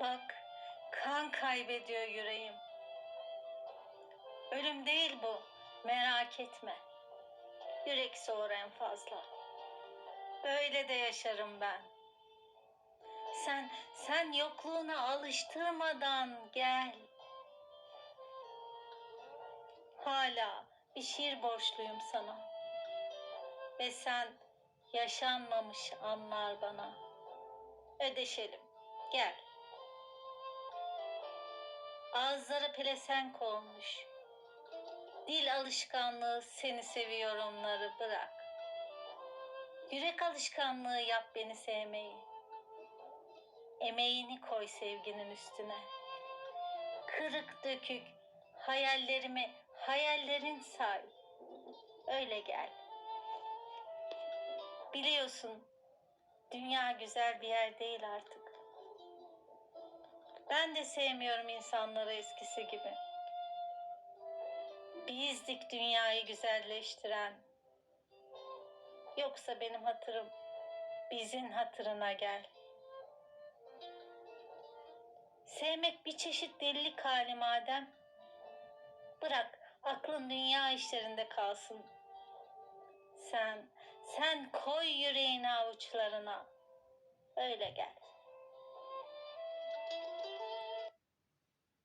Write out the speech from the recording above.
Bak, kan kaybediyor yüreğim. Ölüm değil bu, merak etme. Yürek soğur en fazla. Böyle de yaşarım ben. Sen, sen yokluğuna alıştırmadan gel. Hala bir şiir borçluyum sana. Ve sen yaşanmamış anlar bana. Ödeşelim, gel. Ağızlara pelesenk olmuş. Dil alışkanlığı seni seviyorumları bırak. Yürek alışkanlığı yap beni sevmeyi. Emeğini koy sevginin üstüne. Kırık dökük hayallerimi hayallerin say. Öyle gel. Biliyorsun dünya güzel bir yer değil artık. Ben de sevmiyorum insanları eskisi gibi. Bizdik dünyayı güzelleştiren. Yoksa benim hatırım bizin hatırına gel. Sevmek bir çeşit delilik hali madem. Bırak aklın dünya işlerinde kalsın. Sen, sen koy yüreğini avuçlarına. Öyle gel.